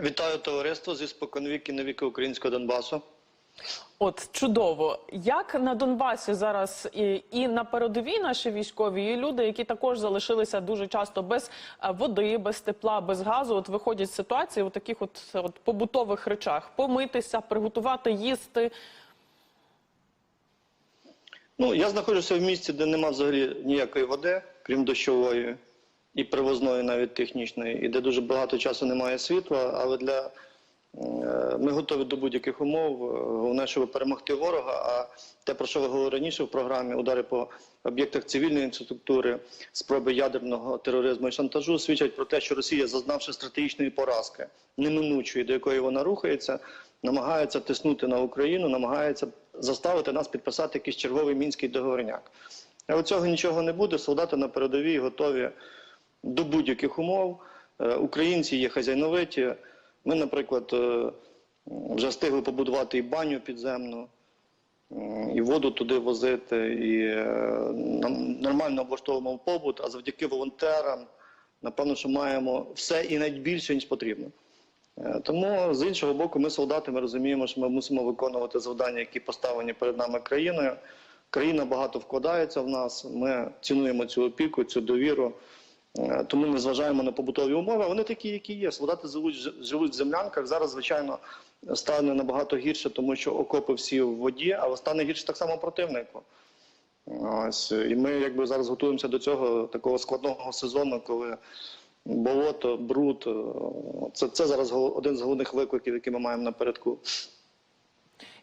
Вітаю товариство зі споконвіки на віки українського Донбасу. От чудово, як на Донбасі зараз і, і на передовій наші військові, і люди, які також залишилися дуже часто без е, води, без тепла, без газу, от виходять з ситуації у таких от, от побутових речах: помитися, приготувати, їсти. Ну, я знаходжуся в місті, де нема взагалі ніякої води, крім дощової і привозної, навіть технічної, і де дуже багато часу немає світла. Але для е, ми готові до будь-яких умов. Головне, щоб перемогти ворога. А те, про що ви говорили раніше в програмі, удари по об'єктах цивільної інфраструктури, спроби ядерного тероризму і шантажу, свідчать про те, що Росія, зазнавши стратегічної поразки, неминучої, до якої вона рухається, намагається тиснути на Україну, намагається заставити нас підписати якийсь черговий мінський договорняк. Але цього нічого не буде. Солдати на передовій готові до будь-яких умов. Е, Українці є хазяйновиті. Ми, наприклад, е, вже встигли побудувати і баню підземну, і воду туди возити, і е, нормально облаштовуємо побут, а завдяки волонтерам, напевно, що маємо все і навіть більше, ніж потрібно. Тому з іншого боку, ми солдати, ми розуміємо, що ми мусимо виконувати завдання, які поставлені перед нами країною. Країна багато вкладається в нас. Ми цінуємо цю опіку, цю довіру. Е, Тому ми зважаємо на побутові умови. Вони такі, які є. Солдати живуть, живуть в землянках. Зараз, звичайно, стане набагато гірше, тому що окопи всі в воді, але стане гірше так само противнику. Ось і ми якби зараз готуємося до цього такого складного сезону, коли болото, бруд. е, Це, це зараз один з головних викликів, які ми маємо напередку.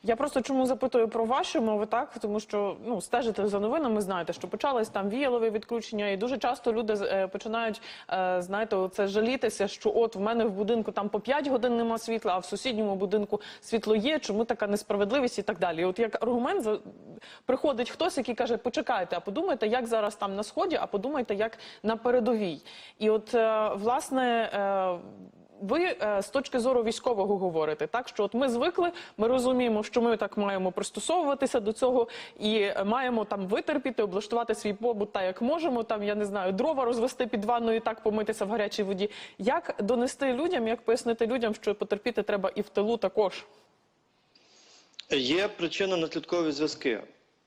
Я просто чому запитую про ваші умови, так тому що ну стежите за новинами, знаєте, що почались там віялові відключення, і дуже часто люди е, починають е, знаєте, це жалітися, що от в мене в будинку там по 5 годин нема світла, а в сусідньому будинку світло є. Чому така несправедливість і так далі? І от як аргумент за- приходить хтось, який каже: почекайте, а подумайте, як зараз там на сході, а подумайте, як на передовій. І от е, власне. е, ви е, з точки зору військового говорите, так що от ми звикли, ми розуміємо, що ми так маємо пристосовуватися до цього і маємо там витерпіти, облаштувати свій побут так, як можемо. Там я не знаю, дрова розвести під ванною, так помитися в гарячій воді. Як донести людям, як пояснити людям, що потерпіти треба і в тилу також? Є причинно-наслідкові зв'язки.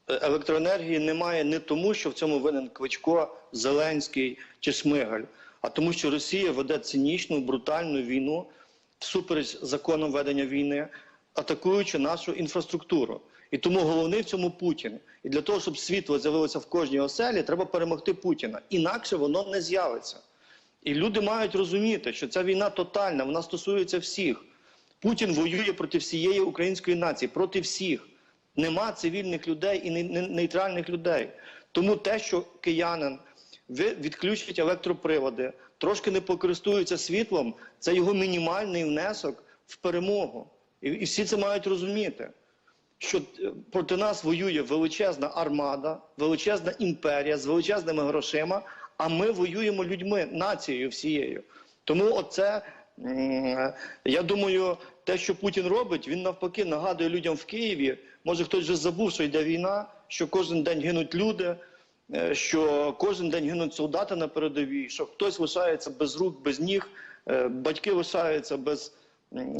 Е, Електроенергії немає не тому, що в цьому винен Кличко, Зеленський чи Шмигаль, а тому, що Росія веде цинічну, брутальну війну всупереч законам ведення війни, атакуючи нашу інфраструктуру. І тому головний в цьому Путін. І для того, щоб світло з'явилося в кожній оселі, треба перемогти Путіна. Інакше воно не з'явиться. І люди мають розуміти, що ця війна тотальна, вона стосується всіх. Путін воює проти всієї української нації, проти всіх. Нема цивільних людей і не- не- нейтральних людей. Тому те, що киянин відключить електроприводи, трошки не покористується світлом, це його мінімальний внесок в перемогу. І, і всі це мають розуміти що е, проти нас воює величезна армада, величезна імперія з величезними грошима, а ми воюємо людьми, нацією всією. Тому оце, я думаю, те, що Путін робить, він навпаки нагадує людям в Києві. Може, хтось вже забув, що йде війна, що кожен день гинуть люди, що кожен день гинуть солдати на передовій, що хтось лишається без рук, без ніг, е, батьки лишаються без,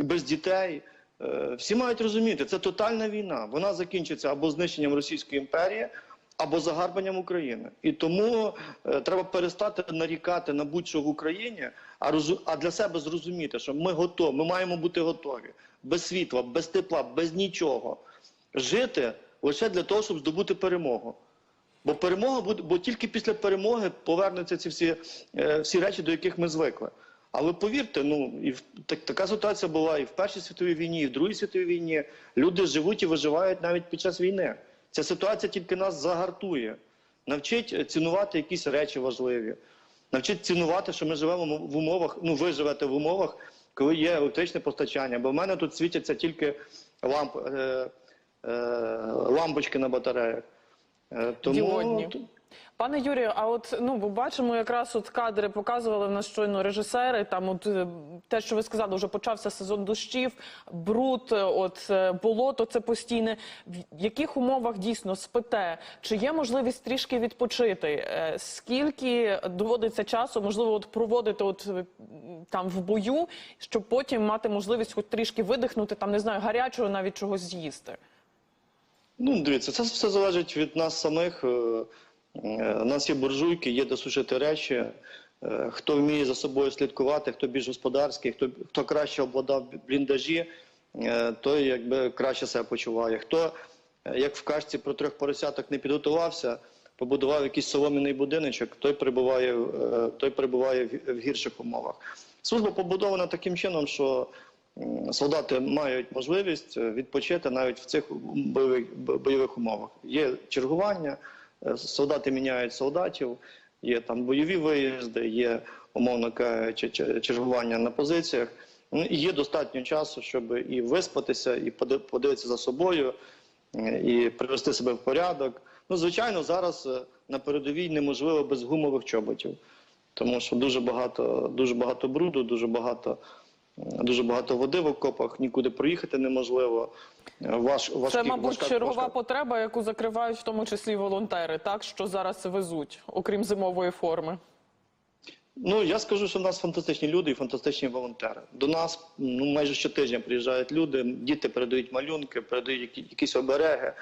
без дітей. Е, Всі мають розуміти, це тотальна війна. Вона закінчиться або знищенням Російської імперії, або загарбанням України. І тому е, треба перестати нарікати на будь-що в Україні, а розу- а для себе зрозуміти, що ми готові, ми маємо бути готові без світла, без тепла, без нічого. Жити лише для того, щоб здобути перемогу. Бо перемога буде, бо тільки після перемоги повернуться ці всі, е, всі речі, до яких ми звикли. Але повірте, ну і так, така ситуація була і в Першій світовій війні, і в Другій світовій війні. Люди живуть і виживають навіть під час війни. Ця ситуація тільки нас загартує, навчить е, цінувати якісь речі важливі, навчить цінувати, що ми живемо в умовах. Ну, ви живете в умовах, коли є електричне постачання. Бо в мене тут світяться тільки ламп, е, е, лампочки на батареях. Е, тому Діодні. Пане Юрію, а от ну бо бачимо, якраз от кадри показували в нас щойно режисери. Там, от е, те, що ви сказали, вже почався сезон дощів, бруд, е, от болото, це постійне. В яких умовах дійсно спите? Чи є можливість трішки відпочити? Скільки доводиться часу, можливо, от проводити от там в бою, щоб потім мати можливість хоч трішки видихнути, там не знаю, гарячого навіть чогось з'їсти? Ну, дивіться, це все залежить від нас самих. Е, е, У нас є буржуйки, є де сушити речі. Е, Хто вміє за собою слідкувати, хто більш господарський, хто, хто краще обладав бліндажі, той якби краще себе почуває. Хто, як в кашці про трьох поросяток не підготувався, побудував якийсь солом'яний будиночок, той перебуває, той перебуває в- гірших умовах. Служба побудована таким чином, що солдати мають можливість е, відпочити навіть в цих бойових, умовах. Є чергування, е, солдати міняють солдатів, є там бойові виїзди, є, умовно кажучи, чергування на позиціях. Ну, є достатньо часу, щоб і виспатися, і поди- подивитися за собою, е, і привести себе в порядок. Ну, звичайно, зараз на передовій неможливо без гумових чоботів, тому що дуже багато, дуже багато бруду, дуже багато, дуже багато води в окопах, нікуди проїхати неможливо. Е, Важ, важкі, Це, мабуть, важка- чергова важка- потреба, яку закривають в тому числі волонтери, так що зараз везуть, окрім зимової форми. Ну я скажу, що в нас фантастичні люди і фантастичні волонтери. До нас ну майже щотижня приїжджають люди, діти передають малюнки, передають які- якісь обереги,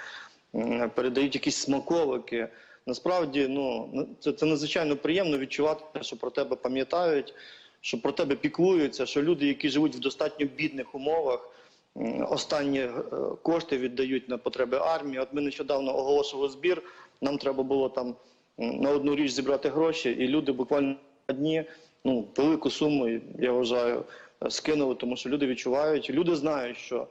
передають якісь смаковики. Насправді, ну це, це надзвичайно приємно відчувати, що про тебе пам'ятають, що про тебе піклуються, що люди, які живуть в достатньо бідних умовах, останні е, кошти віддають на потреби армії. От ми нещодавно оголошували збір. Нам треба було там на одну річ зібрати гроші, і люди буквально на дні ну велику суму, я вважаю, е, скинули, тому що люди відчувають, люди знають, що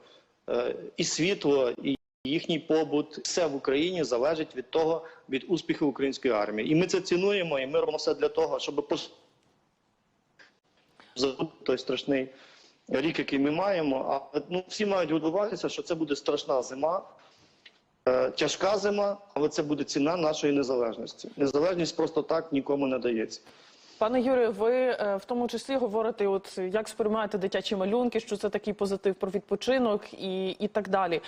е, і світло, і їхній побут, все в Україні залежить від того, від успіху української армії. І ми це цінуємо, і ми робимо все для того, щоб забути той страшний рік, який ми маємо. А ну всі мають готуватися, що це буде страшна зима. Е, Тяжка зима, але це буде ціна нашої незалежності. Незалежність просто так нікому не дається. Пане Юрію, ви е, в тому числі говорите, от як сприймаєте дитячі малюнки, що це такий позитив про відпочинок і, і так далі.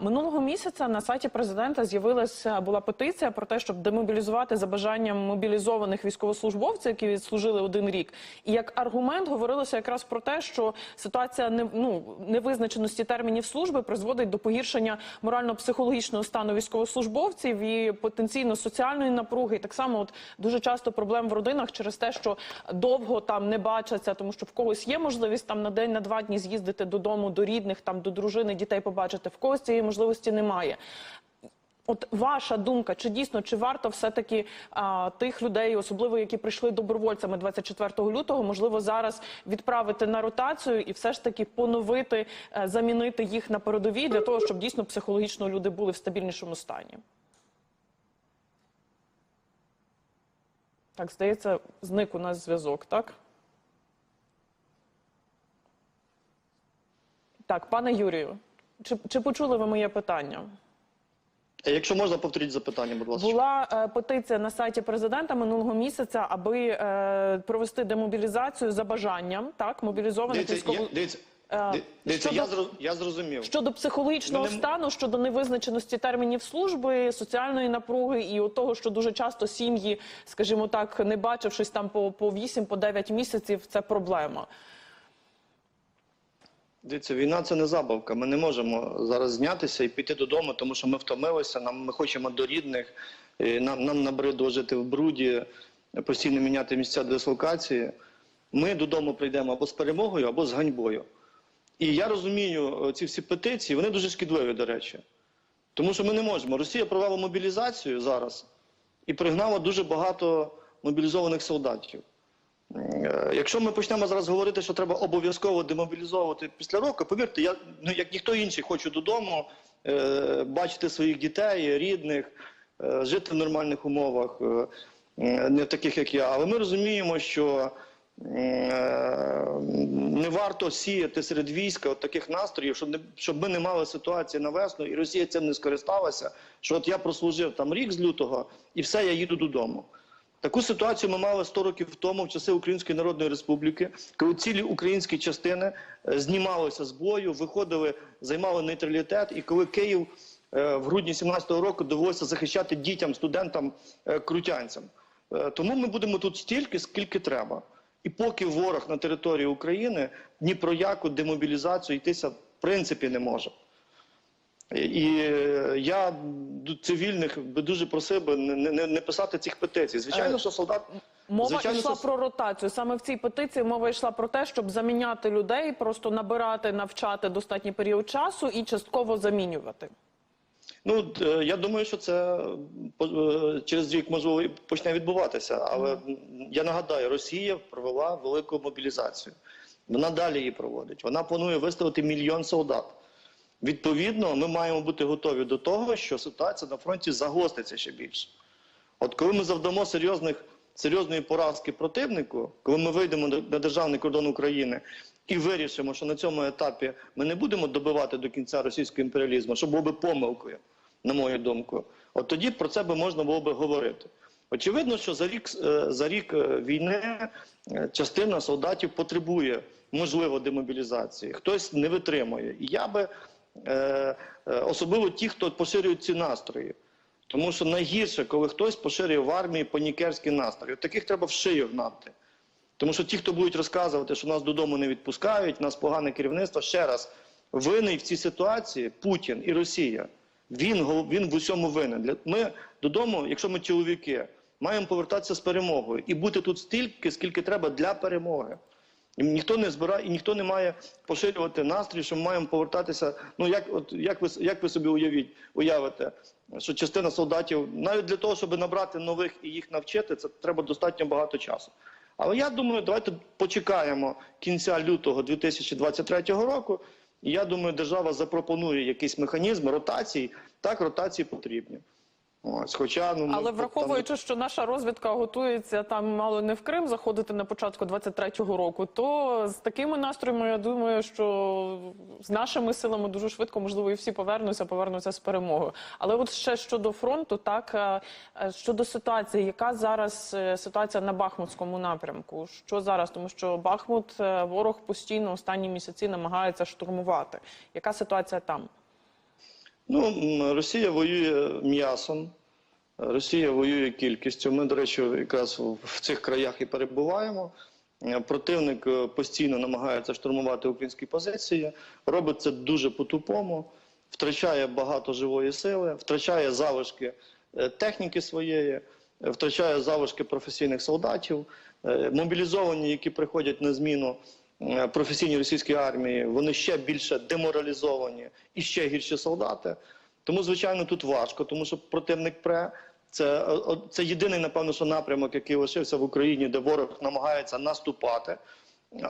Минулого місяця на сайті президента з'явилася була петиція про те, щоб демобілізувати за бажанням мобілізованих військовослужбовців, які відслужили один рік. І як аргумент говорилося якраз про те, що ситуація не ну невизначеності термінів служби призводить до погіршення морально-психологічного стану військовослужбовців і потенційно соціальної напруги. І так само, от дуже часто проблем в родинах через те, що довго там не бачаться, тому що в когось є можливість там на день, на два дні з'їздити додому до рідних, там до дружини, дітей побачити. В когось цієї можливості немає. От ваша думка, чи дійсно чи варто все-таки тих людей, особливо які прийшли добровольцями 24 лютого, можливо зараз відправити на ротацію і все ж таки поновити, е, замінити їх на передовій для того, щоб дійсно психологічно люди були в стабільнішому стані? Так, здається, зник у нас зв'язок, так? Так, пане Юрію, чи, чи почули ви моє питання? Якщо можна, повторіть запитання, будь ласка. Була е, петиція на сайті президента минулого місяця, аби е, провести демобілізацію за бажанням, так мобілізованих я, дивіться, ди- дивіться щодо- я, зро- я зрозумів. щодо психологічного Ми не стану, щодо невизначеності термінів служби, соціальної напруги і от того, що дуже часто сім'ї, скажімо так, не бачившись там по, по 8, по 9 місяців, це проблема. Дивіться, війна це не забавка. Ми не можемо зараз знятися і піти додому, тому що ми втомилися. Нам ми хочемо до рідних. Нам нам набридло жити в бруді, постійно міняти місця дислокації. Ми додому прийдемо або з перемогою, або з ганьбою. І я розумію е, ці всі петиції, вони дуже шкідливі, до речі. Тому що ми не можемо. Росія провела мобілізацію зараз і пригнала дуже багато мобілізованих солдатів. Е, Якщо ми почнемо зараз говорити, що треба обов'язково демобілізовувати після року, повірте, я ну як ніхто інший хочу додому е, бачити своїх дітей, рідних, е, жити в нормальних умовах, е, не таких як я. Але ми розуміємо, що не варто сіяти серед війська от таких настроїв, щоб, не, щоб ми не мали ситуації на весну, і Росія цим не скористалася. Що от я прослужив там рік з лютого, і все, я їду додому. Таку ситуацію ми мали 100 років тому в часи Української Народної Республіки, коли цілі українські частини е, знімалися з бою, виходили, займали нейтралітет, і коли Київ е, в грудні 17-го року довелося захищати дітям, студентам, е, крутянцям. Е, Тому ми будемо тут стільки, скільки треба. І поки ворог на території України ні про яку демобілізацію йтися в принципі не може. І е, я цивільних би дуже просив би не, не, не писати цих петицій. Звичайно, Е, що солдат Мова звичайно, йшла що- про ротацію. Саме в цій петиції мова йшла про те, щоб заміняти людей, просто набирати, навчати достатній період часу і частково замінювати. Ну е, я думаю, що це е, через рік можливо і почне відбуватися. Але я нагадаю, Росія провела велику мобілізацію. Вона далі її проводить. Вона планує виставити мільйон солдат. Відповідно, ми маємо бути готові до того, що ситуація на фронті загостриться ще більше. От коли ми завдамо серйозних, серйозної поразки противнику, коли ми вийдемо на державний кордон України і вирішимо, що на цьому етапі ми не будемо добивати до кінця російського імперіалізму, що було би помилкою, на мою думку, от тоді про це би можна було би говорити. Очевидно, що за рік, е, за рік е, війни е, частина солдатів потребує, можливо, демобілізації, хтось не витримує. І я би особливо ті, хто поширюють ці настрої. Тому що найгірше, коли хтось поширює в армії панікерські настрої. Таких треба в шию гнати. Тому що ті, хто будуть розказувати, що нас додому не відпускають, нас погане керівництво, ще раз, винний в цій ситуації Путін і Росія. Він, він в усьому винен. Ми додому, якщо ми чоловіки, маємо повертатися з перемогою і бути тут стільки, скільки треба для перемоги. І ніхто не збирає, і ніхто не має поширювати настрій, що ми маємо повертатися. Ну як, от як ви як ви собі уявіть, уявите, що частина солдатів навіть для того, щоб набрати нових і їх навчити, це треба достатньо багато часу. Але я думаю, давайте почекаємо кінця лютого 2023 року. І я думаю, держава запропонує якийсь механізм ротації. Так, ротації потрібні. Ось, хоча ну Але там- враховуючи, що наша розвідка готується там мало не в Крим заходити на початку 23-го року, то з такими настроями я думаю, що з нашими силами дуже швидко можливо і всі повернуться, повернуться з перемогою. Але от ще щодо фронту, так е, е, щодо ситуації, яка зараз е, ситуація на Бахмутському напрямку? Що зараз? Тому що Бахмут ворог постійно останні місяці намагається штурмувати. Яка ситуація там? Ну, Росія воює м'ясом, Росія воює кількістю. Ми, до речі, якраз в- цих краях і перебуваємо. Е, Противник е, постійно намагається штурмувати українські позиції, робить це дуже по-тупому, втрачає багато живої сили, втрачає залишки е, техніки своєї, втрачає залишки професійних солдатів. Мобілізовані, які приходять на зміну професійній російській армії, вони ще більше деморалізовані і ще гірші солдати. Тому, звичайно, тут важко, тому що противник пре. Це, е, це єдиний, напевно, що напрямок, який лишився в Україні, де ворог намагається наступати.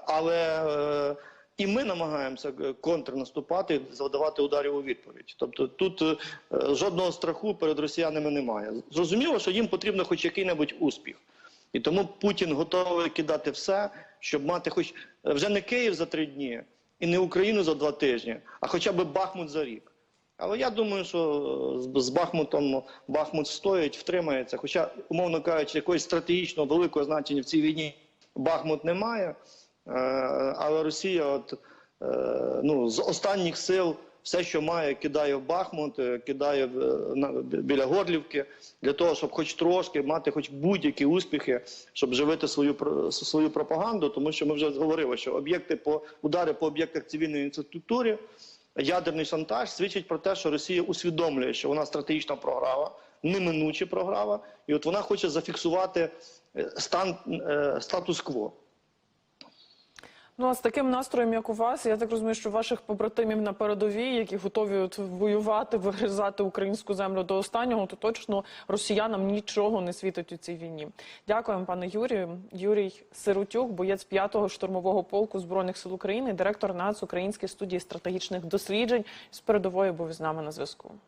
Але е, і ми намагаємося е, контрнаступати, завдавати ударів у відповідь. Тобто тут е, жодного страху перед росіянами немає. Зрозуміло, що їм потрібно хоч який-небудь успіх. І тому Путін готовий кидати все, щоб мати хоч е, вже не Київ за три дні і не Україну за два тижні, а хоча б Бахмут за рік. Але я думаю, що з- з Бахмутом Бахмут стоїть, втримається. Хоча, умовно кажучи, якогось стратегічного великого значення в цій війні Бахмут не має. Е, Але Росія, от е, ну з останніх сил, все, що має, кидає в Бахмут, е, кидає е, біля Горлівки, для того, щоб хоч трошки мати хоч будь-які успіхи, щоб живити свою свою пропаганду. Тому що ми вже говорили, що об'єкти по удари по об'єктах цивільної інфраструктури, ядерний шантаж свідчить про те, що Росія усвідомлює, що вона стратегічно програва, неминуче програва, і от вона хоче зафіксувати е, стан статус-кво. Ну а з таким настроєм, як у вас, я так розумію, що ваших побратимів на передовій, які готові от воювати, вигризати українську землю до останнього, то точно росіянам нічого не світить у цій війні. Дякуємо, пане Юрію. Юрій Сиротюк, боєць 5-го штурмового полку збройних сил України, директор НАЦ Української студії стратегічних досліджень з передової був з нами на зв'язку.